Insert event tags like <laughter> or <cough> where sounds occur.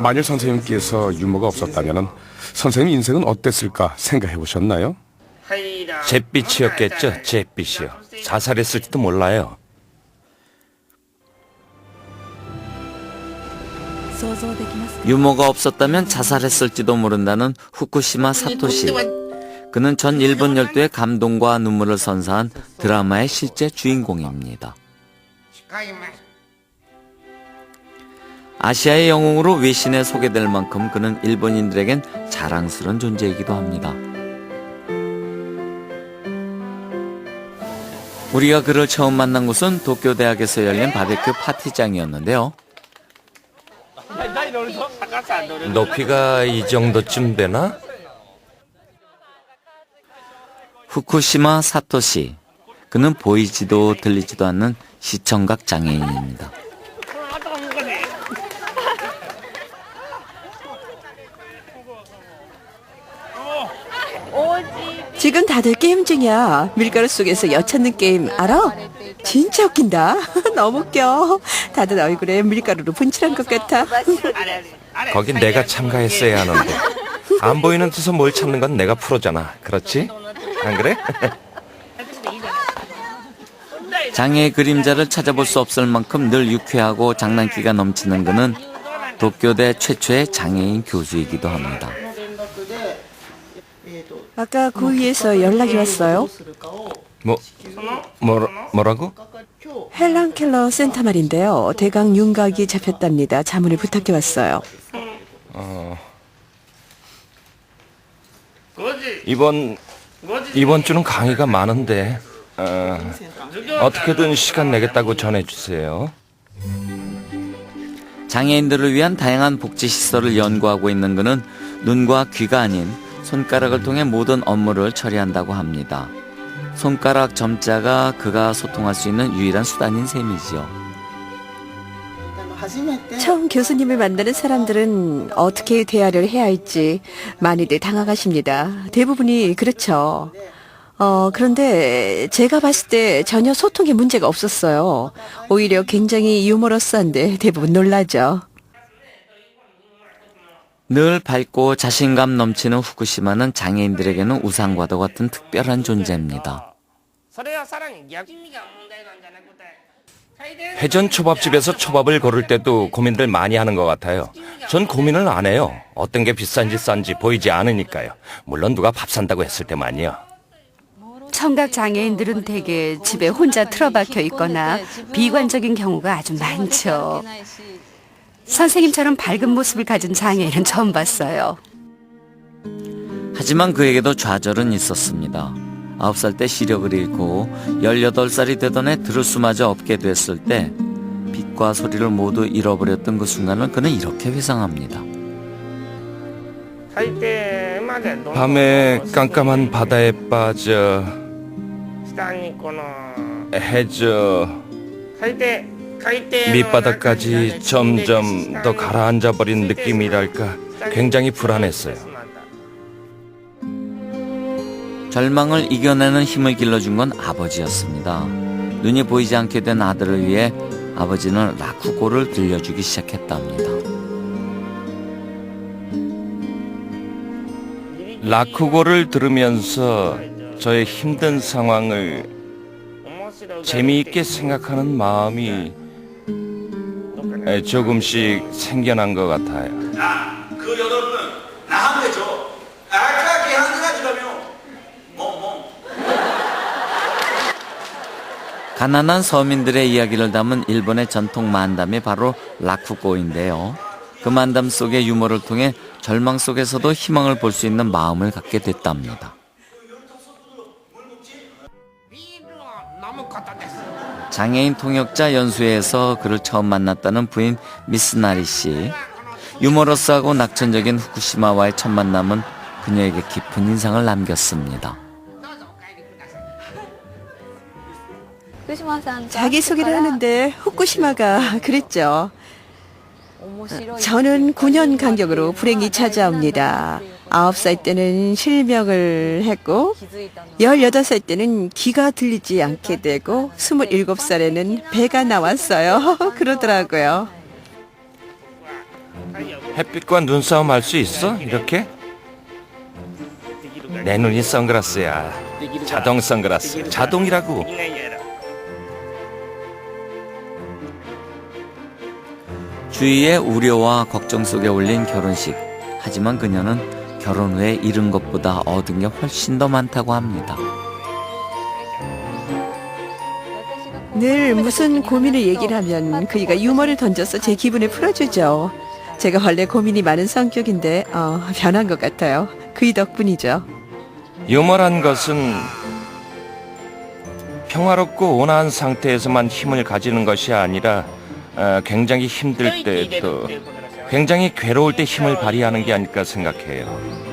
만일 선생님께서 유머가 없었다면 선생님 인생은 어땠을까 생각해 보셨나요? 잿빛이었겠죠, 잿빛이요. 자살했을지도 몰라요. 유머가 없었다면 자살했을지도 모른다는 후쿠시마 사토시. 그는 전 일본 열도의 감동과 눈물을 선사한 드라마의 실제 주인공입니다. 아시아의 영웅으로 외신에 소개될 만큼 그는 일본인들에겐 자랑스러운 존재이기도 합니다. 우리가 그를 처음 만난 곳은 도쿄 대학에서 열린 바베큐 파티장이었는데요. 높이가 이 정도쯤 되나? 후쿠시마 사토시. 그는 보이지도 들리지도 않는 시청각 장애인입니다. 지금 다들 게임 중이야. 밀가루 속에서 여 찾는 게임 알아? 진짜 웃긴다. <laughs> 너무 웃겨. 다들 얼굴에 밀가루로 분칠한 것 같아. <laughs> 거긴 내가 참가했어야 하는데. 안 보이는 데서 뭘 찾는 건 내가 프로잖아. 그렇지? 안 그래? <laughs> 장애의 그림자를 찾아볼 수 없을 만큼 늘 유쾌하고 장난기가 넘치는 그는 도쿄대 최초의 장애인 교수이기도 합니다. 아까 고위에서 연락이 왔어요. 뭐, 뭐, 뭐라고? 헬란 켈러 센터 말인데요. 대강 윤곽이 잡혔답니다. 자문을 부탁해 왔어요. 이번, 이번 주는 강의가 많은데, 어, 어떻게든 시간 내겠다고 전해주세요. 장애인들을 위한 다양한 복지 시설을 연구하고 있는 그는 눈과 귀가 아닌 손가락을 통해 모든 업무를 처리한다고 합니다. 손가락 점자가 그가 소통할 수 있는 유일한 수단인 셈이지요. 처음 교수님을 만나는 사람들은 어떻게 대화를 해야 할지 많이들 당황하십니다. 대부분이 그렇죠. 어, 그런데 제가 봤을 때 전혀 소통에 문제가 없었어요. 오히려 굉장히 유머러스한데 대부분 놀라죠. 늘 밝고 자신감 넘치는 후쿠시마는 장애인들에게는 우상과도 같은 특별한 존재입니다. 회전 초밥집에서 초밥을 고를 때도 고민들 많이 하는 것 같아요. 전 고민을 안 해요. 어떤 게 비싼지 싼지 보이지 않으니까요. 물론 누가 밥 산다고 했을 때만이요. 청각 장애인들은 대개 집에 혼자 틀어박혀 있거나 비관적인 경우가 아주 많죠. 선생님처럼 밝은 모습을 가진 장애인은 처음 봤어요. 하지만 그에게도 좌절은 있었습니다. 9살 때 시력을 잃고 18살이 되던 해 들을 수마저 없게 됐을 때 빛과 소리를 모두 잃어버렸던 그 순간을 그는 이렇게 회상합니다. 밤에 깜깜한 바다에 빠져 식당이 있구나. 해저 갈대 갈대 밑바닥까지 점점 더 가라앉아 버린 느낌이랄까 굉장히 불안했어요. 절망을 이겨내는 힘을 길러준 건 아버지였습니다. 눈이 보이지 않게 된 아들을 위해 아버지는 라쿠고를 들려주기 시작했답니다. 라쿠고를 들으면서 저의 힘든 상황을 재미있게 생각하는 마음이 조금씩 생겨난 것 같아요. 아, 그 여러분은 나한테 줘. 아까 걔한 가지라며. 멍멍. 가난한 서민들의 이야기를 담은 일본의 전통 만담이 바로 라쿠고인데요. 그 만담 속의 유머를 통해 절망 속에서도 희망을 볼 수 있는 마음을 갖게 됐답니다. 장애인 통역자 연수회에서 그를 처음 만났다는 부인 미스나리 씨. 유머러스하고 낙천적인 후쿠시마와의 첫 만남은 그녀에게 깊은 인상을 남겼습니다. 자기 소개를 하는데 후쿠시마가 그랬죠. 저는 9년 간격으로 불행이 찾아옵니다. 9살 때는 실명을 했고 18살 때는 귀가 들리지 않게 되고 27살에는 배가 나왔어요. <laughs> 그러더라고요. 햇빛과 눈싸움 할 수 있어? 이렇게? 내 눈이 선글라스야. 자동 선글라스. 자동이라고. 주위의 우려와 걱정 속에 올린 결혼식. 하지만 그녀는 결혼 후에 잃은 것보다 얻은 게 훨씬 더 많다고 합니다. 늘 무슨 고민을 얘기를 하면 그이가 유머를 던져서 제 기분을 풀어주죠. 제가 원래 고민이 많은 성격인데 어, 변한 것 같아요. 그이 덕분이죠. 유머란 것은 평화롭고 온화한 상태에서만 힘을 가지는 것이 아니라 어, 굉장히 힘들 때또 굉장히 괴로울 때 힘을 발휘하는 게 아닐까 생각해요.